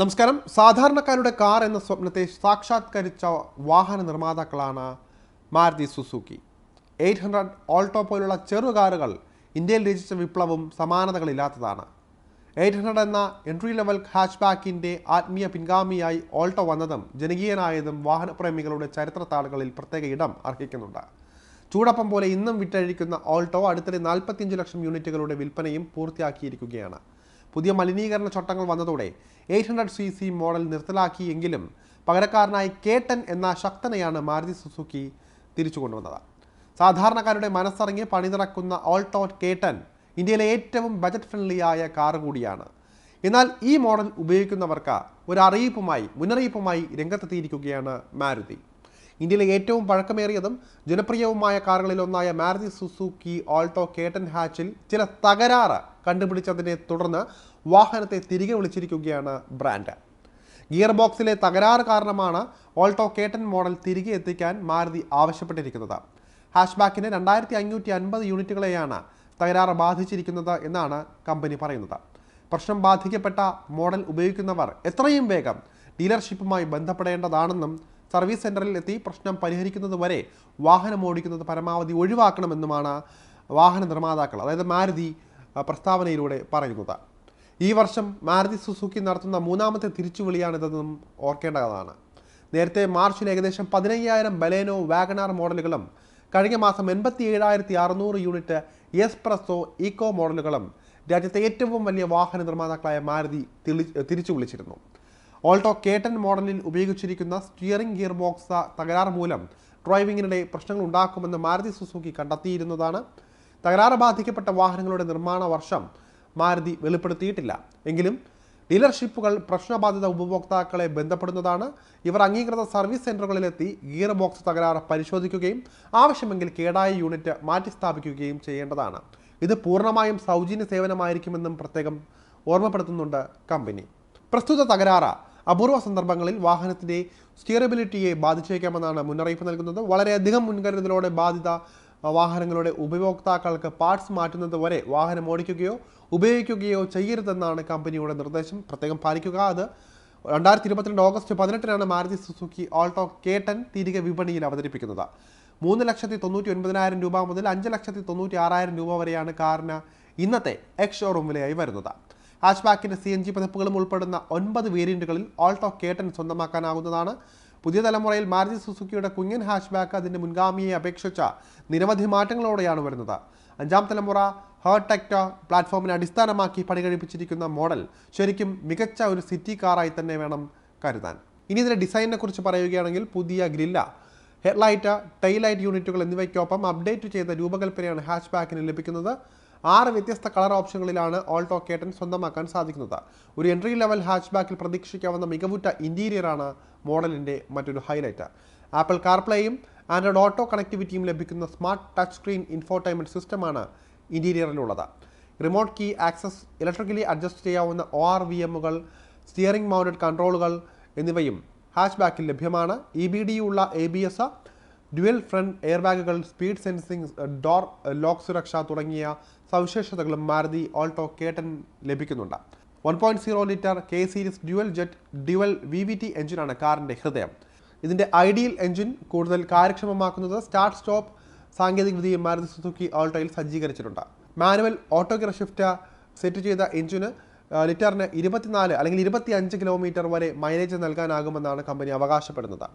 നമസ്കാരം. സാധാരണക്കാരുടെ കാർ എന്ന സ്വപ്നത്തെ സാക്ഷാത്കരിച്ച വാഹന നിർമ്മാതാക്കളാണ് Maruti Suzuki. Eight hundred Alto പോലുള്ള ചെറു കാറുകൾ ഇന്ത്യയിൽ രചിച്ച വിപ്ലവം സമാനതകളില്ലാത്തതാണ്. എയ്റ്റ് ഹൺഡ്രഡ് എന്ന എൻട്രി ലെവൽ ഹാച്ച്ബാക്കിന്റെ ആത്മീയ പിൻഗാമിയായി ഓൾട്ടോ വന്നതും ജനകീയനായതും വാഹനപ്രേമികളുടെ ചരിത്രത്താളുകളിൽ പ്രത്യേക ഇടം അർഹിക്കുന്നുണ്ട്. ചൂടപ്പം പോലെ ഇന്നും വിറ്റഴിക്കുന്ന ഓൾട്ടോ അടുത്തിടെ നാൽപ്പത്തിയഞ്ച് ലക്ഷം യൂണിറ്റുകളുടെ വിൽപ്പനയും പൂർത്തിയാക്കിയിരിക്കുകയാണ്. പുതിയ മലിനീകരണ ചട്ടങ്ങൾ വന്നതോടെ eight hundred C C model നിർത്തലാക്കിയെങ്കിലും പകരക്കാരനായി കേട്ടൻ എന്ന ശക്തനെയാണ് മാരുതി സുസുക്കി തിരിച്ചു കൊണ്ടുവന്നത് സാധാരണക്കാരുടെ മനസ്സറിഞ്ഞ് പണിതിറക്കുന്ന ഓൾട്ടോ കേട്ടൻ ഇന്ത്യയിലെ ഏറ്റവും ബജറ്റ് ഫ്രണ്ട്ലിയായ കാർ കൂടിയാണ്. എന്നാൽ ഈ മോഡൽ ഉപയോഗിക്കുന്നവർക്ക് ഒരു അറിയിപ്പുമായി മുന്നറിയിപ്പുമായി രംഗത്തെത്തിയിരിക്കുകയാണ് മാരുതി. ഇന്ത്യയിലെ ഏറ്റവും പഴക്കമേറിയതും ജനപ്രിയവുമായ കാറുകളിലൊന്നായ Maruti Suzuki Alto K ten ഹാച്ചിൽ ചില തകരാറ് കണ്ടുപിടിച്ചതിനെ തുടർന്ന് വാഹനത്തെ തിരികെ വിളിച്ചിരിക്കുകയാണ് ബ്രാൻഡ്. ഗിയർ ബോക്സിലെ തകരാറ് കാരണമാണ് ഓൾട്ടോ കേട്ടൻ മോഡൽ തിരികെ എത്തിക്കാൻ മാരുതി ആവശ്യപ്പെട്ടിരിക്കുന്നത്. ഹാഷ്ബാക്കിന് രണ്ടായിരത്തി അഞ്ഞൂറ്റി അൻപത് യൂണിറ്റുകളെയാണ് തകരാറ് ബാധിച്ചിരിക്കുന്നത് എന്നാണ് കമ്പനി പറയുന്നത്. പ്രശ്നം ബാധിക്കപ്പെട്ട മോഡൽ ഉപയോഗിക്കുന്നവർ എത്രയും വേഗം ഡീലർഷിപ്പുമായി ബന്ധപ്പെടേണ്ടതാണെന്നും സർവീസ് സെന്ററിൽ എത്തി പ്രശ്നം പരിഹരിക്കുന്നത് വരെ വാഹനം ഓടിക്കുന്നത് പരമാവധി ഒഴിവാക്കണമെന്നുമാണ് വാഹന നിർമ്മാതാക്കൾ അതായത് മാരുതി പ്രസ്താവനയിലൂടെ പറയുന്നത്. ഈ വർഷം മാരുതി സുസുക്കി നടത്തുന്ന മൂന്നാമത്തെ തിരിച്ചുവിളിയാണിതെന്നും ഓർക്കേണ്ടതാണ്. നേരത്തെ മാർച്ചിൽ ഏകദേശം പതിനയ്യായിരം ബലേനോ വാഗനാർ മോഡലുകളും കഴിഞ്ഞ മാസം എൺപത്തി ഏഴായിരത്തി അറുന്നൂറ് യൂണിറ്റ് എസ്പ്രസോ ഇക്കോ മോഡലുകളും രാജ്യത്തെ ഏറ്റവും വലിയ വാഹന നിർമ്മാതാക്കളായ മാരുതി തിരിച്ചു വിളിച്ചിരുന്നു ഓൾട്ടോ കേട്ടൻ മോഡലിൽ ഉപയോഗിച്ചിരിക്കുന്ന സ്റ്റിയറിംഗ് ഗിയർ ബോക്സ് തകരാറ് മൂലം ഡ്രൈവിംഗിനിടെ പ്രശ്നങ്ങൾ ഉണ്ടാക്കുമെന്ന് മാരുതി സുസുക്കി കണ്ടെത്തിയിരുന്നതാണ്. തകരാറ് ബാധിക്കപ്പെട്ട വാഹനങ്ങളുടെ നിർമ്മാണ വർഷം മാരുതി വെളിപ്പെടുത്തിയിട്ടില്ല. എങ്കിലും ഡീലർഷിപ്പുകൾ പ്രശ്നബാധിത ഉപഭോക്താക്കളെ ബന്ധപ്പെടുന്നതാണ്. ഇവർ അംഗീകൃത സർവീസ് സെന്ററുകളിലെത്തി ഗിയർ ബോക്സ് തകരാറ് പരിശോധിക്കുകയും ആവശ്യമെങ്കിൽ കേടായ യൂണിറ്റ് മാറ്റിസ്ഥാപിക്കുകയും ചെയ്യേണ്ടതാണ്. ഇത് പൂർണമായും സൗജന്യ സേവനമായിരിക്കുമെന്നും പ്രത്യേകം ഓർമ്മപ്പെടുത്തുന്നുണ്ട് കമ്പനി. പ്രസ്തുത തകരാറ് അപൂർവ സന്ദർഭങ്ങളിൽ വാഹനത്തിന്റെ സ്റ്റിയറബിലിറ്റിയെ ബാധിച്ചേക്കാമെന്നാണ് മുന്നറിയിപ്പ് നൽകുന്നത്. വളരെയധികം മുൻകരുതലോടെ ബാധിത വാഹനങ്ങളുടെ ഉപയോക്താക്കൾക്ക് പാർട്സ് മാറ്റുന്നത് വരെ വാഹനം ഓടിക്കുകയോ ഉപയോഗിക്കുകയോ ചെയ്യരുതെന്നാണ് കമ്പനിയുടെ നിർദ്ദേശം. പ്രത്യേകം പാലിക്കുക അത്. രണ്ടായിരത്തി ഇരുപത്തിരണ്ട് August പതിനെട്ടിനാണ് Maruti Suzuki Alto K ten തിരികെ വിപണിയിൽ അവതരിപ്പിക്കുന്നത്. മൂന്ന് ലക്ഷത്തി തൊണ്ണൂറ്റി ഒൻപതിനായിരം രൂപ മുതൽ അഞ്ച് ലക്ഷത്തി തൊണ്ണൂറ്റി ആറായിരം രൂപ വരെയാണ് കാറിന് ഇന്നത്തെ എക്സ് ഷോറൂം വിലയായി വരുന്നത്. ഹാച്ച്ബാക്കിന്റെ സി എൻ ജി പതിപ്പുകളും ഉൾപ്പെടുന്ന ഒൻപത് വേരിയന്റുകളിൽ ഓൾട്ടോ കേട്ടൻ സ്വന്തമാക്കാനാവുന്നതാണ് പുതിയ തലമുറയിൽ മാരുതി സുസുക്കിയുടെ കുഞ്ഞൻ ഹാച്ച്ബാക്ക് അതിന്റെ മുൻഗാമിയെ അപേക്ഷിച്ച നിരവധി മാറ്റങ്ങളോടെയാണ് വരുന്നത്. അഞ്ചാം തലമുറ ഹേർടെക്ട പ്ലാറ്റ്ഫോമിനെ അടിസ്ഥാനമാക്കി പണികഴിപ്പിച്ചിരിക്കുന്ന മോഡൽ ശരിക്കും മികച്ച ഒരു സിറ്റി കാറായി തന്നെ വേണം കരുതാൻ. ഇനി ഇതിന്റെ ഡിസൈനിനെ കുറിച്ച് പറയുകയാണെങ്കിൽ പുതിയ ഗ്രില്ല ഹെഡ്ലൈറ്റ് ടൈലൈറ്റ് യൂണിറ്റുകൾ എന്നിവയ്ക്കൊപ്പം അപ്ഡേറ്റ് ചെയ്ത രൂപകൽപ്പനയാണ് ഹാച്ച്ബാക്കിന് ലഭിക്കുന്നത്. ആറ് വ്യത്യസ്ത കളർ ഓപ്ഷനുകളിലാണ് ഓൾട്ടോ കേട്ടൻ സ്വന്തമാക്കാൻ സാധിക്കുന്നത്. ഒരു എൻട്രി ലെവൽ ഹാച്ച്ബാക്കിൽ പ്രതീക്ഷിക്കാവുന്ന മികവുറ്റ ഇന്റീരിയറാണ് മോഡലിന്റെ മറ്റൊരു ഹൈലൈറ്റ് ആപ്പിൾ കാർപ്ലേയും ആൻഡ്രോയിഡ് ഓട്ടോ കണക്ടിവിറ്റിയും ലഭിക്കുന്ന സ്മാർട്ട് ടച്ച് സ്ക്രീൻ ഇൻഫോർടൈൻമെന്റ് സിസ്റ്റമാണ് ഇന്റീരിയറിലുള്ളത് remote key access electrically adjust ചെയ്യാവുന്ന ഒ ആർ വി എമ്മുകൾ സ്റ്റിയറിംഗ് മൗണ്ടഡ് കൺട്രോളുകൾ എന്നിവയും ഹാച്ച്ബാക്കിൽ ലഭ്യമാണ്. ഇ ബി ഡി ഉള്ള A B S dual front air ബാഗുകൾ സ്പീഡ് സെൻസിംഗ് ഡോർ ലോക്ക് സുരക്ഷ തുടങ്ങിയ സവിശേഷതകളും മാരുതി ഓൾട്ടോ കേട്ടൻ ലഭിക്കുന്നുണ്ട്. One point zero litre K series dual jet dual V V T എഞ്ചിനാണ് കാറിന്റെ ഹൃദയം. ഇതിന്റെ ഐഡിയൽ എഞ്ചിൻ കൂടുതൽ കാര്യക്ഷമമാക്കുന്നത് സ്റ്റാർട്ട് സ്റ്റോപ്പ് സാങ്കേതികവിദ്യയും മാരുതി സുസുക്കി ഓൾട്ടോയിൽ സജ്ജീകരിച്ചിട്ടുണ്ട്. Manual auto gear shift set ചെയ്ത എഞ്ചിന് ലിറ്ററിന് ഇരുപത്തിനാല് അല്ലെങ്കിൽ ഇരുപത്തി അഞ്ച് കിലോമീറ്റർ വരെ മൈലേജ് നൽകാനാകുമെന്നാണ് കമ്പനി അവകാശപ്പെടുന്നത്.